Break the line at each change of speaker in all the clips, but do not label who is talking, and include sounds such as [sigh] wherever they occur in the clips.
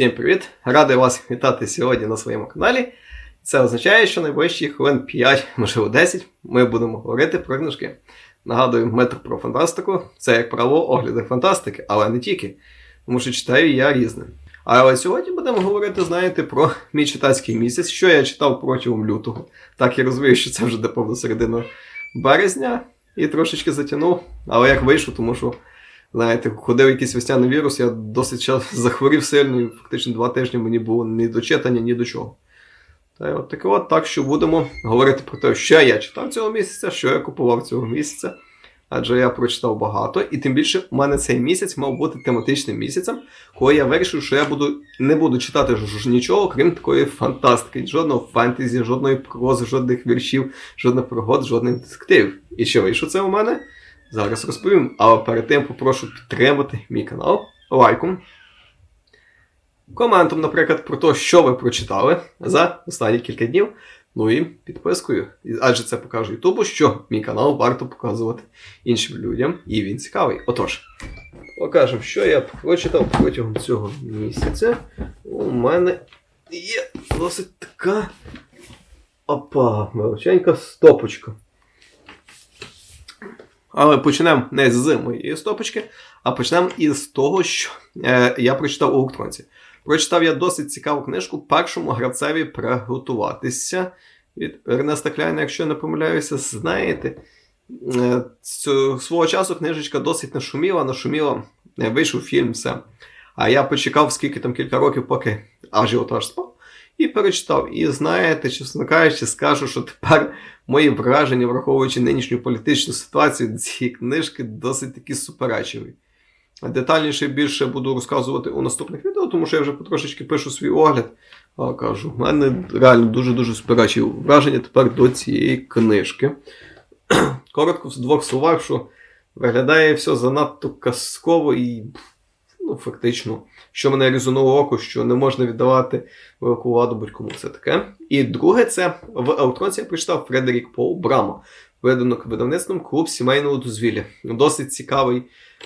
Всім привіт! Радий вас вітати сьогодні на своєму каналі. Це означає, що найближчі хвилин 5, можливо 10, ми будемо говорити про книжки. Нагадую, метр про фантастику це, як правило, огляди фантастики, але не тільки. Тому що читаю я різне. Але сьогодні будемо говорити, знаєте, про мій читацький місяць, що я читав протягом лютого. Так я розумію, що це вже де повно середина березня і трошечки затягнув, але як вийшов, тому що знаєте, ходив якийсь весняний вірус, я досить час [laughs] захворів сильно, і фактично два тижні мені було ні до читання, ні до чого. Та от таке от, так що будемо говорити про те, що я читав цього місяця, що я купував цього місяця. Адже я прочитав багато, і тим більше у мене цей місяць мав бути тематичним місяцем, коли я вирішив, що я буду не буду читати ж нічого, крім такої фантастики. Жодного фентезі, жодної прози, жодних віршів, жодних пригод, жодних детективів. І що вийшло це у мене? Зараз розповім. Але перед тим попрошу підтримати мій канал лайком. Коментом, наприклад, про те, що ви прочитали за останні кілька днів. Ну і підпискою. Адже це покаже Ютубу, що мій канал варто показувати іншим людям, і він цікавий. Отож, покажемо, що я прочитав протягом цього місяця. У мене є досить така опа, величенька стопочка. Але почнемо не з моєї стопочки, а почнемо із того, що е, я прочитав у електронці. Прочитав я досить цікаву книжку першому гравцеві приготуватися від Ернеста Кляйна, якщо я не помиляюся, знаєте. е, цю- Свого часу книжечка досить нашуміла, нашуміла, е, вийшов фільм, все. А я почекав скільки там кілька років, поки ажіотаж спав, і перечитав. І знаєте, чесно кажучи, скажу, що тепер мої враження, враховуючи нинішню політичну ситуацію, цієї книжки досить такі суперечливі. Детальніше більше буду розказувати у наступних відео, тому що я вже потрошечки пишу свій огляд. А кажу, в мене реально дуже-дуже суперечливі враження тепер до цієї книжки. Коротко в двох словах, що виглядає все занадто казково і ну, фактично, що мене резонуло око, що не можна віддавати велику владу будь-кому це таке. І друге, це в електронці я прочитав Фредерік Пол Брама, видано видавництвом клуб сімейного дозвілля. Досить цікавий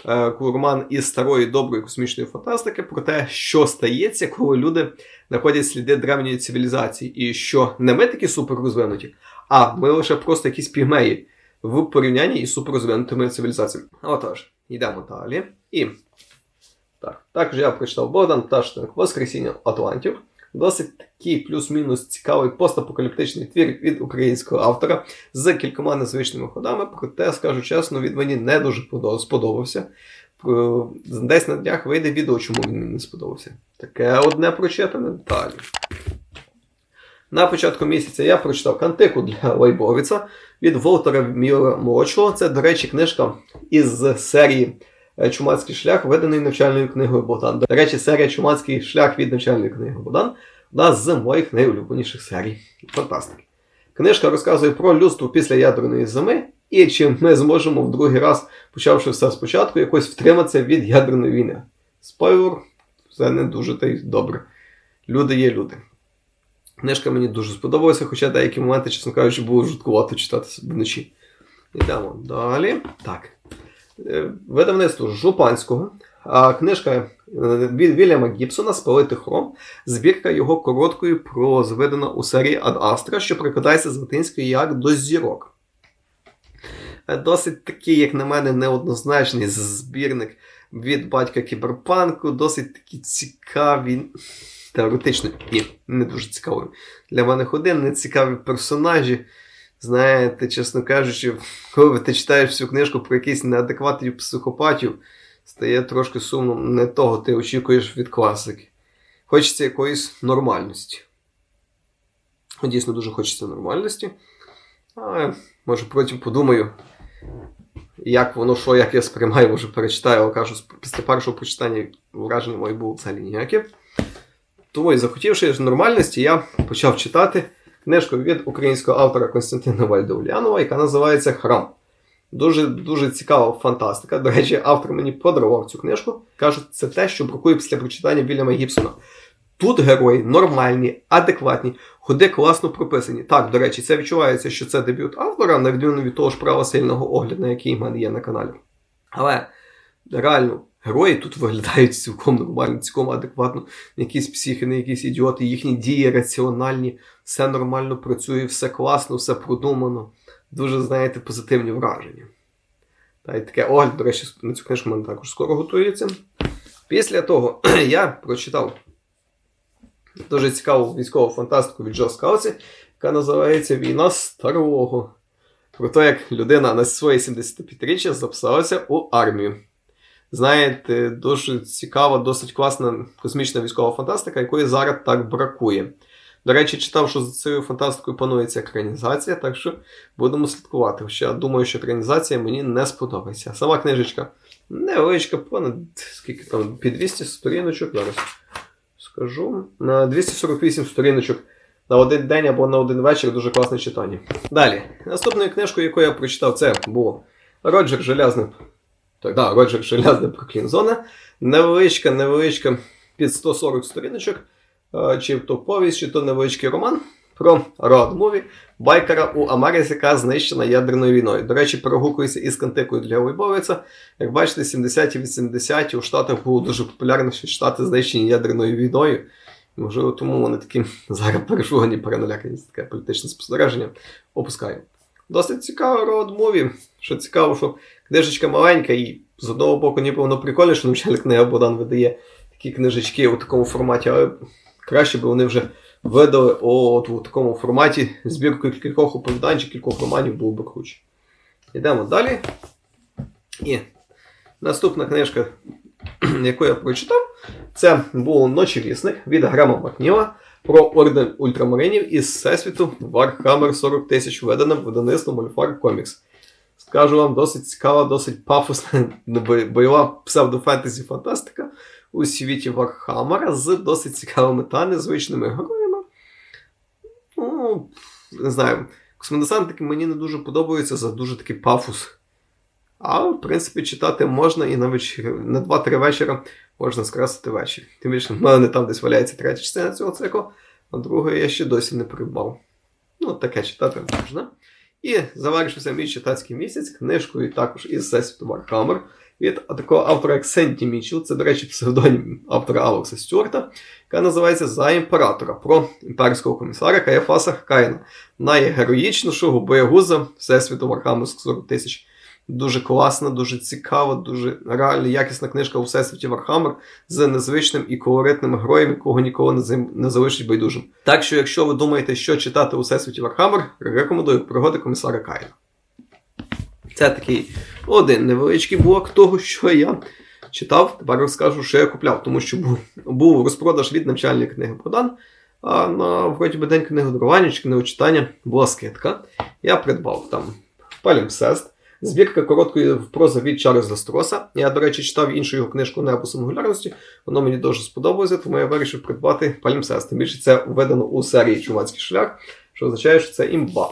е, роман із старої доброї космічної фантастики про те, що стається, коли люди знаходять сліди древньої цивілізації, і що не ми такі суперрозвинуті, а ми лише просто якісь пігмеї в порівнянні із суперрозвинутими цивілізаціями. Отож, йдемо далі. І так, також я прочитав Богдан Пташник Воскресіння Атлантів. Досить такий плюс-мінус цікавий постапокаліптичний твір від українського автора з кількома незвичними ходами, проте, скажу чесно, він мені не дуже сподобався. Десь на днях вийде відео, чому він мені не сподобався. Таке одне прочитане далі. На початку місяця я прочитав кантику для Лайбовіца від Волтера Міллера молодшого. Це, до речі, книжка із серії е, Чумацький шлях, виданий навчальною книгою Богдан. До речі, серія Чумацький шлях від навчальної книги Богдан одна з моїх найулюбленіших серій фантастики. Книжка розказує про людство після ядерної зими і чи ми зможемо в другий раз, почавши все спочатку, якось втриматися від ядерної війни. Спойлер, все не дуже та й добре. Люди є люди. Книжка мені дуже сподобалася, хоча деякі моменти, чесно кажучи, було жуткувато читати вночі. Йдемо далі. Так. Е, Видавництво Жупанського. Книжка е, від Вільяма Гібсона Спалити хром. Збірка його короткої прози, видана у серії Ад Астра, що прикладається з латинської як до зірок. Е, Досить такий, як на мене, неоднозначний збірник від батька кіберпанку, досить такі цікаві. Теоретично, ні, не дуже цікавий. Для мене ходи, не цікаві персонажі. Знаєте, чесно кажучи, коли ти читаєш всю книжку про якісь неадекватних психопатів, стає трошки сумно не того ти очікуєш від класики. Хочеться якоїсь нормальності. Дійсно, дуже хочеться нормальності. Але може потім подумаю, як воно що, як я сприймаю, може перечитаю, але кажу, після першого прочитання враження мої було взагалі ніяке. Тому і захотівши нормальності, я почав читати книжку від українського автора Константина Вальдеулянова, яка називається Храм. Дуже дуже цікава фантастика. До речі, автор мені подарував цю книжку. Кажуть, це те, що бракує після прочитання Вільяма Гібсона. Тут герої нормальні, адекватні, ходи класно прописані. Так, до речі, це відчувається, що це дебют автора, на відміну від того ж права сильного огляду, який в мене є на каналі. Але реально, герої тут виглядають цілком нормально, цілком адекватно, якісь психи, не якісь ідіоти, їхні дії раціональні, все нормально працює, все класно, все продумано. Дуже, знаєте, позитивні враження. Та й таке огляд, до речі, на цю книжку мене також скоро готується. Після того [clears throat] я прочитав дуже цікаву військову фантастику від Джо Скауці, яка називається Війна старого. Про те, як людина на своє 75-річчя записалася у армію. Знаєте, дуже цікава, досить класна космічна військова фантастика, якої зараз так бракує. До речі, читав, що за цією фантастикою панується екранізація, так що будемо слідкувати. Хоча думаю, що екранізація мені не сподобається. Сама книжечка невеличка, понад скільки там, під 200 сторіночок. Зараз скажу. На 248 сторіночок на один день або на один вечір дуже класне читання. Далі. Наступною книжкою, яку я прочитав, це було Роджер Желязний. Так, да, Роджер Желязний Проклінзона. Невеличка, невеличка під 140 сторіночок. Е, Чи то повість, чи то невеличкий роман про род-муві байкера у Америці, яка знищена ядерною війною. До речі, перегукується із кантикою для Войбовиця. Як бачите, 70-ті, 80-ті у Штатах було дуже популярно, що Штати знищені ядерною війною. Можливо, тому вони такі зараз перешугані, переналякані, таке політичне спостереження. Опускаю. Досить цікаво род-муві. Що цікаво, що книжечка маленька, і з одного боку, ніби воно прикольно, що навчальна книга Богдан видає такі книжечки у такому форматі, але краще б вони вже видали от у такому форматі збіркою кількох оповідань чи кількох романів було б круче. Йдемо далі. І наступна книжка, [clears throat] яку я прочитав, це був Ночі лісних від Грема Макніла про орден ультрамаринів із всесвіту Warhammer 40 тисяч, виданим видавництвом Мольфар Комікс. Скажу вам, досить цікава, досить пафосна бойова псевдофентезі фантастика у світі Вархаммера з досить цікавими та незвичними героями. Ну, не знаю, космодесантики мені не дуже подобаються за дуже такий пафос. А, в принципі, читати можна і на на 2-3 вечора можна скрасити вечір. Тим більше, в мене там десь валяється третя частина цього циклу, а другої я ще досі не придбав. Ну, таке читати можна. І завершився мій читацький місяць книжкою також із Всесвіту Вархаммер від такого автора, як Сенті Мічел, це, до речі, псевдонім автора Алекса Стюарта, яка називається За імператора про імперського комісара Каяфаса Хакайна, найгероїчнішого боягуза Всесвіту Warhammer 40 тисяч. Дуже класна, дуже цікава, дуже реально якісна книжка у Всесвіті Warhammer з незвичним і колоритним героєм, якого ніколи не, залишить байдужим. Так що, якщо ви думаєте, що читати у Всесвіті Warhammer, рекомендую пригоди комісара Кайна. Це такий один невеличкий блок того, що я читав. Тепер розкажу, що я купляв, тому що був, був розпродаж від навчальної книги Богдан. А на вроді би день книгодарування чи книгочитання була скидка. Я придбав там Палімсест. Збірка короткої прози від Чарльза Строса. Я, до речі, читав іншу його книжку Небо сингулярності. Воно мені дуже сподобалося, тому я вирішив придбати Палімсест. Тим більше це видано у серії Чувацький шлях, що означає, що це імба.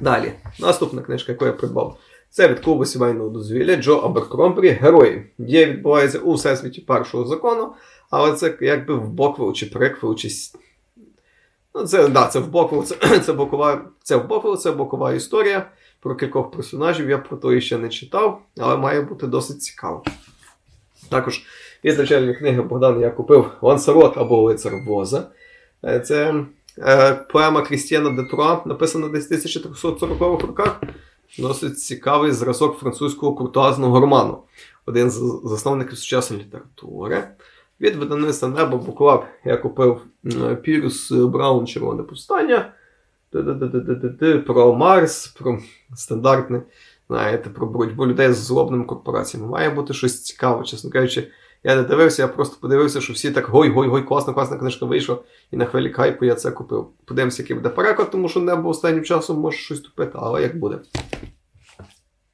Далі, наступна книжка, яку я придбав, це від клубу сімейного дозвілля Джо Аберкромбері Герої. Дія відбувається у всесвіті першого закону, але це якби в боквел чи приквел, чи. Ну, це, да, це в боквел, це, [clears throat] це, бокова, це в боквел, це бокова історія про кількох персонажів. Я про то ще не читав, але має бути досить цікаво. Також від навчальної книги Богдан я купив Лансарот або Лицар Воза. Е, Це е, поема Крістіана де Труа, написана десь в 1340 роках. Досить цікавий зразок французького куртуазного роману. Один з засновників сучасної літератури. Від видавництва Небо Буклаб я купив Пірус Браун Червоне повстання. Про Марс, про стандартне, знаєте, про боротьбу людей з злобними корпораціями. Має бути щось цікаве, чесно кажучи. Я не дивився, я просто подивився, що всі так гой-гой-гой, класна, класна книжка вийшла, і на хвилі хайпу я це купив. Подивимося, який буде переклад, тому що небо останнім часом може щось тупити, але як буде.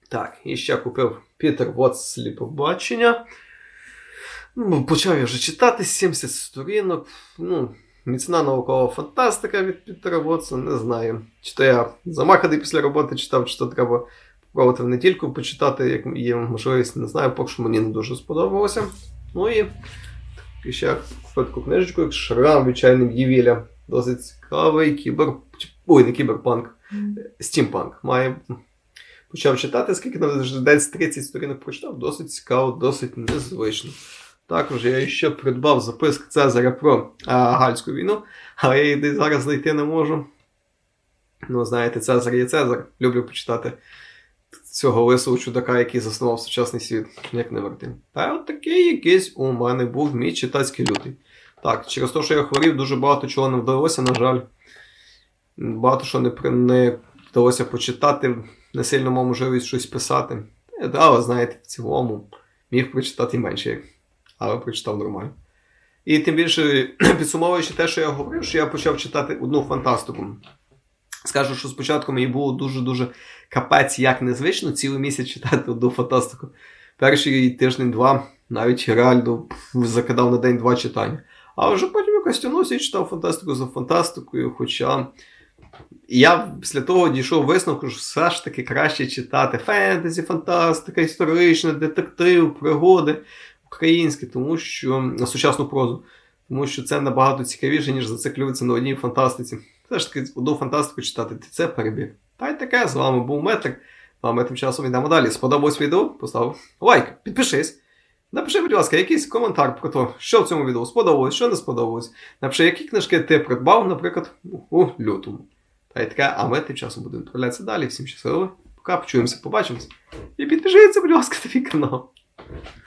Так, і ще купив Пітер Вотс сліпобачення. Ну, почав я вже читати 70 сторінок. Ну, міцна наукова фантастика від Пітера Вотса, не знаю. Чи то я замаханий після роботи читав, чи то треба спробувати в недільку почитати, як є можливість, не знаю, поки що мені не дуже сподобалося. Ну і, і ще таку книжечку, як Шрам відчайним Євіля. Досить цікавий кібер. Ой, не кіберпанк. Стімпанк. Має почав читати, скільки там десь 30 сторінок прочитав, досить цікаво, досить незвично. Також я ще придбав записки Цезаря про а, Гальську війну, але я її зараз знайти не можу. Ну, знаєте, Цезар є Цезар. Люблю почитати цього лисого чудака, який заснував сучасний світ, як не верти. Та от такий якийсь у мене був мій читацький лютий. Так, через те, що я хворів, дуже багато чого не вдалося, на жаль. Багато що не, не вдалося почитати, не сильно мав можливість щось писати. Але знаєте, в цілому міг прочитати менше, але прочитав нормально. І тим більше, [clears throat] підсумовуючи те, що я говорив, що я почав читати одну фантастику. Скажу, що спочатку мені було дуже-дуже капець як незвично цілий місяць читати одну фантастику. Перший тиждень-два навіть реально закидав на день-два читання. А вже потім якось тягнувся і читав фантастику за фантастикою. Хоча я після того дійшов висновку, що все ж таки краще читати фентезі, фантастика, історична, детектив, пригоди українські, тому що на сучасну прозу. Тому що це набагато цікавіше, ніж зациклюватися на одній фантастиці. Все ж таки, одну фантастику читати це перебір. Та й таке, з вами був Метрик. А ми тим часом йдемо далі. Сподобалось відео? Постав лайк, підпишись. Напиши, будь ласка, якийсь коментар про те, що в цьому відео сподобалось, що не сподобалось. Напиши, які книжки ти придбав, наприклад, у лютому. Та й таке, а ми тим часом будемо відправлятися далі. Всім щасливо. Пока, почуємося, побачимось. І підпишіться, будь ласка, на мій канал.